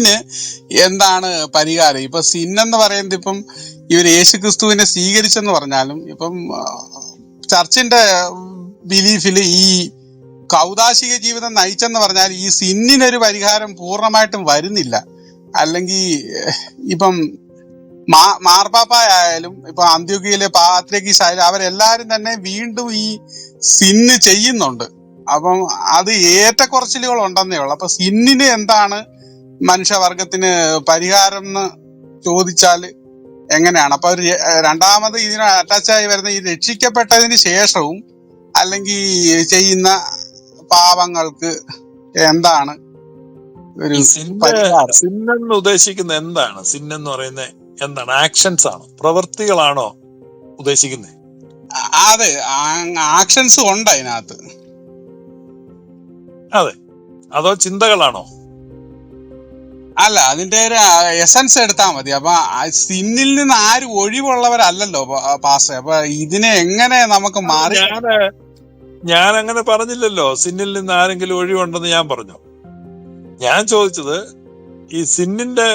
സിന്നിന് എന്താണ് പരിഹാരം? ഇപ്പൊ സിന്നെന്ന് പറയുന്നത് ഇപ്പം ഇവർ യേശുക്രിസ്തുവിനെ സ്വീകരിച്ചെന്ന് പറഞ്ഞാലും ഇപ്പം ചർച്ചിന്റെ ബിലീഫിൽ ഈ കൗതാശിക ജീവിതം നയിച്ചെന്ന് പറഞ്ഞാൽ ഈ സിന്നിനൊരു പരിഹാരം പൂർണമായിട്ടും വരുന്നില്ല. അല്ലെങ്കിൽ ഇപ്പം മാ മാർപ്പാപ്പായാലും ഇപ്പൊ അന്ത്യോഗ്യയിലെ പാത്രികീസ് ആയാലും അവരെല്ലാരും തന്നെ വീണ്ടും ഈ സിന്ന് ചെയ്യുന്നുണ്ട്. അപ്പം അത് ഏറ്റക്കുറച്ചിലുകൾ ഉണ്ടെന്നേ ഉള്ളു. അപ്പൊ സിന്നിന് എന്താണ് മനുഷ്യവർഗത്തിന് പരിഹാരം എന്ന് ചോദിച്ചാൽ എങ്ങനെയാണ്? അപ്പൊ രണ്ടാമത് ഇതിന് അറ്റാച്ചായി വരുന്ന ഈ രക്ഷിക്കപ്പെട്ടതിന് ശേഷവും അല്ലെങ്കിൽ ചെയ്യുന്ന പാവങ്ങൾക്ക് എന്താണ് ഒരു സിന്നെന്ന് ഉദ്ദേശിക്കുന്നത് എന്താണ്? സിന്നെന്ന് പറയുന്നത് എന്താണ്? ആക്ഷൻസ് ആണോ? പ്രവൃത്തികളാണോ ഉദ്ദേശിക്കുന്നത് അതെ. ആക്ഷൻസ് ഉണ്ട് അതിനകത്ത്. അതെ. അതോ ചിന്തകളാണോ? അല്ല അതിന്റെ ഒരു എസൻസ് എടുത്താൽ മതി. അപ്പൊ സിന്നിൽ നിന്ന് ആരും ഒഴിവുള്ളവരല്ലല്ലോ പാസ് അപ്പൊ ഇതിനെ എങ്ങനെ നമുക്ക് മാറി ഞാൻ അങ്ങനെ പറഞ്ഞില്ലല്ലോ. സിന്നിൽ നിന്ന് ആരെങ്കിലും ഒഴിവുണ്ടെന്ന് ഞാൻ പറഞ്ഞു. ഞാൻ ചോദിച്ചത് ഈ സിന്നിന്റെ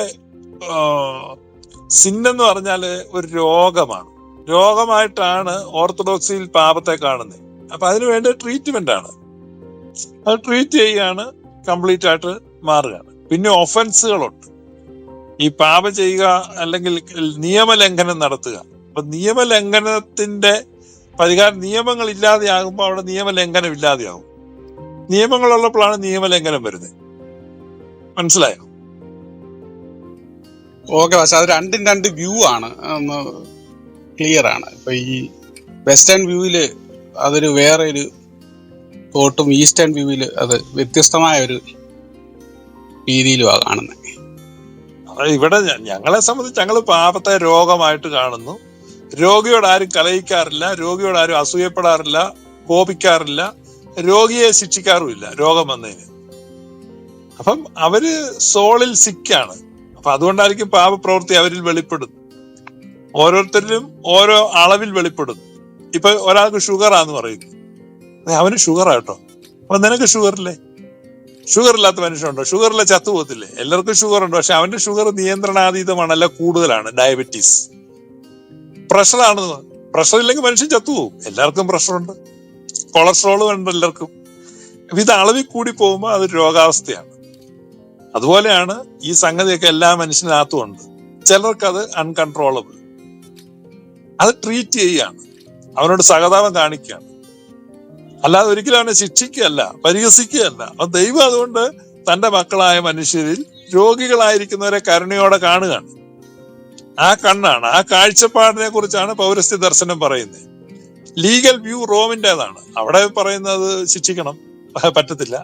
സിന്നെന്ന് പറഞ്ഞാൽ ഒരു രോഗമാണ്. രോഗമായിട്ടാണ് ഓർത്തഡോക്സിയിൽ പാപത്തെ കാണുന്നത്. അപ്പൊ അതിന് വേണ്ട ട്രീറ്റ്മെന്റ് ആണ്. അത് ട്രീറ്റ് ചെയ്യാണ് കംപ്ലീറ്റ് ആയിട്ട് മാറുകയാണ്. പിന്നെ ഒഫൻസുകളുണ്ട് ഈ പാപം ചെയ്യുക അല്ലെങ്കിൽ നിയമലംഘനം നടത്തുക. അപ്പൊ നിയമലംഘനത്തിന്റെ പരിഹാരം നിയമങ്ങൾ ഇല്ലാതെയാകുമ്പോൾ അവിടെ നിയമലംഘനം ഇല്ലാതെയാകും നിയമങ്ങളുള്ളപ്പോഴാണ് നിയമലംഘനം വരുന്നത്. മനസ്സിലായോ? ഓക്കെ പക്ഷെ അത് രണ്ടും രണ്ട് വ്യൂ ആണ്. ക്ലിയർ ആണ്. ഇപ്പൊ ഈ വെസ്റ്റേൺ വ്യൂവിൽ അതൊരു വേറെ ഒരു തോട്ടും ഈസ്റ്റേൺ വ്യൂവിൽ അത് വ്യത്യസ്തമായ ഒരു രീതിയിലുമാണ് കാണുന്നത് ഇവിടെ ഞങ്ങളെ സംബന്ധിച്ച് ഞങ്ങൾ പാപത്തെ രോഗമായിട്ട് കാണുന്നു. രോഗിയോട് ആരും കലയിക്കാറില്ല രോഗിയോട് ആരും അസൂയപ്പെടാറില്ല കോപിക്കാറില്ല. രോഗിയെ ശിക്ഷിക്കാറുമില്ല രോഗം വന്നതിന് അപ്പം അവർ സോളിൽ സിക്കാണ്. അപ്പൊ അതുകൊണ്ടായിരിക്കും പാപപ്രവൃത്തി അവരിൽ വെളിപ്പെടുന്നു. ഓരോരുത്തരിലും ഓരോ അളവിൽ വെളിപ്പെടുന്നു. ഇപ്പൊ ഒരാൾക്ക് ഷുഗറാന്ന് പറയുന്നു. അവന് ഷുഗറാട്ടോ അപ്പൊ നിനക്ക് ഷുഗറില്ലേ? ഷുഗർ ഇല്ലാത്ത മനുഷ്യനുണ്ടോ ഷുഗറിലെ ചത്തുപോകത്തില്ലേ എല്ലാവർക്കും ഷുഗർ ഉണ്ട്. പക്ഷെ അവന്റെ ഷുഗർ നിയന്ത്രണാതീതമാണല്ല കൂടുതലാണ്. ഡയബറ്റീസ് പ്രഷറാണ് പ്രഷർ ഇല്ലെങ്കിൽ മനുഷ്യൻ ചത്തുപോകും എല്ലാവർക്കും പ്രഷറുണ്ട് കൊളസ്ട്രോളും ഉണ്ട് എല്ലാവർക്കും. ഇത് അളവിൽ കൂടി പോകുമ്പോൾ അത് രോഗാവസ്ഥയാണ്. അതുപോലെയാണ് ഈ സംഗതിയൊക്കെ എല്ലാ മനുഷ്യനകത്തും ഉണ്ട്. ചിലർക്ക് അത് അൺകൺട്രോളബിൾ അത് ട്രീറ്റ് ചെയ്യുകയാണ് അവനോട് സഹതാപം കാണിക്കുകയാണ്. അല്ലാതെ ഒരിക്കലും അവനെ ശിക്ഷിക്കുകയല്ല പരിഹസിക്കുകയല്ല. അപ്പൊ ദൈവം അതുകൊണ്ട് തന്റെ മക്കളായ മനുഷ്യരിൽ രോഗികളായിരിക്കുന്നവരെ കരുണയോടെ കാണുകയാണ്. ആ കണ്ണാണ് ആ കാഴ്ചപ്പാടിനെ കുറിച്ചാണ് പൗരസ്ത്യ ദർശനം പറയുന്നത്. ലീഗൽ വ്യൂ റോമിന്റെതാണ് അവിടെ പറയുന്നത് ശിക്ഷിക്കണം പറ്റത്തില്ല.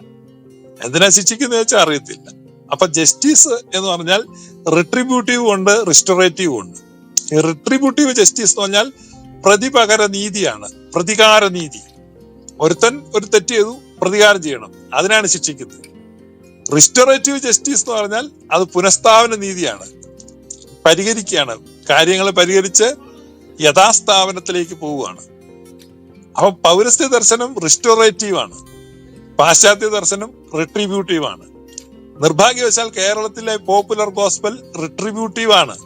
എന്തിനാ ശിക്ഷിക്കുന്നത് വെച്ചാൽ അറിയത്തില്ല. അപ്പൊ ജസ്റ്റിസ് എന്ന് പറഞ്ഞാൽ റിട്രിബ്യൂട്ടീവ് ഉണ്ട് റിസ്റ്റോറേറ്റീവ് ഉണ്ട്. റിട്രിബ്യൂട്ടീവ് ജസ്റ്റിസ് എന്ന് പറഞ്ഞാൽ പ്രതിപകര നീതിയാണ് പ്രതികാര നീതി. ഒരുത്തൻ ഒരു തെറ്റ് ചെയ്തു പ്രതികാരം ചെയ്യണം. അതിനാണ് ശിക്ഷിക്കുന്നത്. റിസ്റ്റോറേറ്റീവ് ജസ്റ്റിസ് എന്ന് പറഞ്ഞാൽ അത് പുനഃസ്ഥാപന നീതിയാണ്. പരിഹരിക്കുകയാണ്. കാര്യങ്ങൾ പരിഹരിച്ച് യഥാസ്ഥാപനത്തിലേക്ക് പോവുകയാണ്. അപ്പൊ പൗരസ്ത്യ ദർശനം റിസ്റ്റോറേറ്റീവ് ആണ്. പാശ്ചാത്യ ദർശനം റിട്രിബ്യൂട്ടീവ് ആണ്. നിർഭാഗ്യവശാൽ കേരളത്തിലെ പോപ്പുലർ ഗോസ്പൽ റിട്രിബ്യൂട്ടീവ് ആണ്.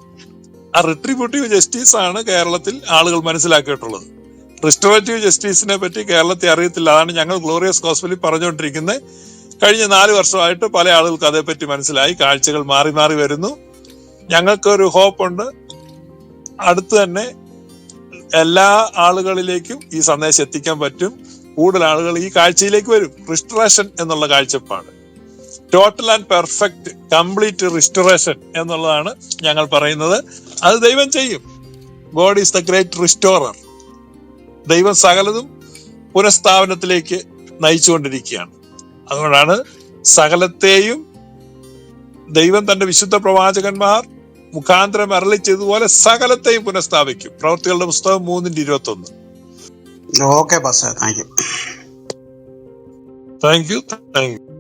ആ റിട്രിബ്യൂട്ടീവ് ജസ്റ്റിസ് ആണ് കേരളത്തിൽ ആളുകൾ മനസ്സിലാക്കിയിട്ടുള്ളത്. റിസ്റ്റോറേറ്റീവ് ജസ്റ്റിസിനെ പറ്റി കേരളത്തെ അറിയത്തില്ല അതാണ് ഞങ്ങൾ ഗ്ലോറിയസ് ഗോസ്പലിൽ പറഞ്ഞുകൊണ്ടിരിക്കുന്നത്. കഴിഞ്ഞ നാല് വർഷമായിട്ട് പല ആളുകൾക്ക് അതേപ്പറ്റി മനസ്സിലായി. കാഴ്ചകൾ മാറി മാറി വരുന്നു. ഞങ്ങൾക്കൊരു ഹോപ്പ് ഉണ്ട് അടുത്ത് തന്നെ എല്ലാ ആളുകളിലേക്കും ഈ സന്ദേശം എത്തിക്കാൻ പറ്റും. കൂടുതൽ ആളുകൾ ഈ കാഴ്ചയിലേക്ക് വരും. റിസ്റ്ററേഷൻ എന്നുള്ള കാഴ്ചപ്പാട്. Total and perfect complete restoration എന്നുള്ളതാണ് ഞങ്ങൾ പറയുന്നത്. അത് ദൈവം ചെയ്യും. God is the great restorer. ദൈവം സകലതും പുനഃസ്ഥാപനത്തിലേക്ക് നയിച്ചുകൊണ്ടിരിക്കുകയാണ്. അതുകൊണ്ടാണ് സകലത്തെയും ദൈവം തന്റെ വിശുദ്ധ പ്രവാചകന്മാർ മുഖാന്തരം അരളി ചെയ്തതുപോലെ സകലത്തെയും പുനഃസ്ഥാപിക്കും. പ്രവർത്തികളുടെ പുസ്തകം മൂന്നിന്റെ ഇരുപത്തി ഒന്ന് okay thank you thank you thank you